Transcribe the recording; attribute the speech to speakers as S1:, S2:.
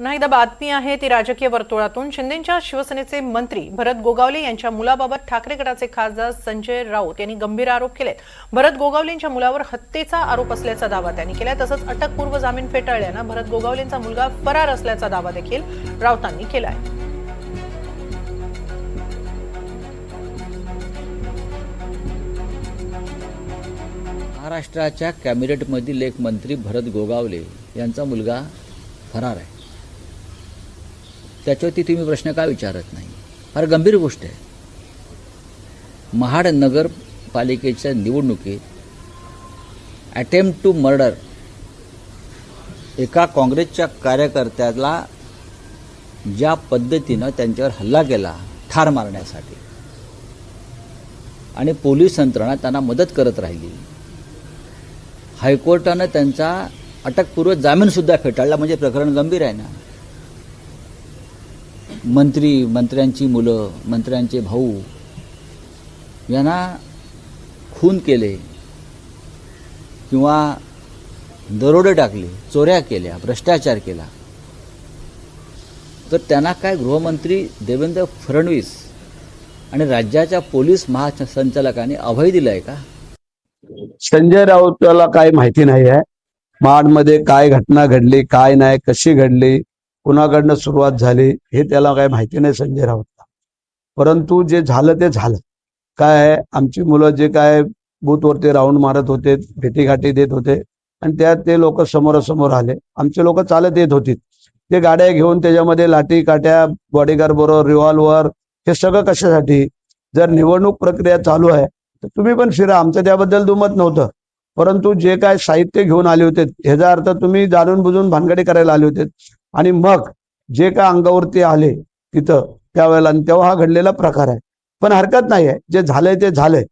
S1: पुन्हा एकदा बातमी आहे ती राजकीय वर्तुळातून. शिंदेच्या शिवसेनेचे मंत्री भरत गोगावले यांच्या मुलाबाबत ठाकरे गटाचे खासदार संजय राऊत यांनी गंभीर आरोप केलेत. भरत गोगावलेंच्या मुलावर हत्येचा आरोप असल्याचा दावा त्यांनी केला तसंच अटकपूर्व जामीन फेटाळल्यानं भरत गोगावलेंचा मुलगा फरार असल्याचा दावा देखील राऊतांनी केला आहे
S2: महाराष्ट्राच्या कॅबिनेटमधील एक मंत्री भरत गोगावले यांचा मुलगा फरार आहे. त्याच्यावरती तुम्ही प्रश्न का विचारत नाही? फार गंभीर गोष्ट आहे. महाड नगरपालिकेच्या निवडणुकीत अटेम्प्ट टू मर्डर एका काँग्रेसच्या कार्यकर्त्याला ज्या पद्धतीनं त्यांच्यावर हल्ला केला ठार मारण्यासाठी. आणि पोलीस यंत्रणा त्यांना मदत करत राहिली. हायकोर्टानं त्यांचा अटकपूर्व जामीनसुद्धा फेटाळला म्हणजे प्रकरण गंभीर आहे ना? मंत्री मंत्र्यांची मुलं मंत्र्यांचे भाऊ यांना खून केले किंवा दरोडे टाकले चोऱ्या केल्या भ्रष्टाचार केला. तर त्यांना काय गृहमंत्री देवेंद्र फडणवीस आणि राज्याच्या पोलीस महासंचालकांनी अभय दिलं आहे का?
S3: संजय राऊतला काही माहिती नाही आहे माडमध्ये काय घटना घडली काय नाही कशी घडली? कुणाकडनं सुरुवात झाली हे त्याला काही माहिती नाही संजय राऊतला. परंतु जे झालं ते झालं. काय आहे आमची मुलं जे काय बूथवरती राऊंड मारत होते भेटीगाठी देत होते आणि त्यात ते लोक समोरासमोर आले. आमचे लोक चालत येत होती. ते गाड्या घेऊन त्याच्यामध्ये लाठी काट्या बॉडीगार्ड बरोबर रिव्हॉल्वर हे सगळं कशासाठी? जर निवडणूक प्रक्रिया चालू आहे तर तुम्ही पण फिरा. आमचं त्याबद्दल दुमत नव्हतं. परंतु जे काय साहित्य घेऊन आले होते ह्याचा अर्थ तुम्ही जाणून बुजून भानगडी करायला आले होते. आणि मग जे काय अंगावरती आले तिथं त्यावेळेला आणि तेव्हा हा घडलेला प्रकार आहे. पण हरकत नाही आहे जे झालंय ते झालंय.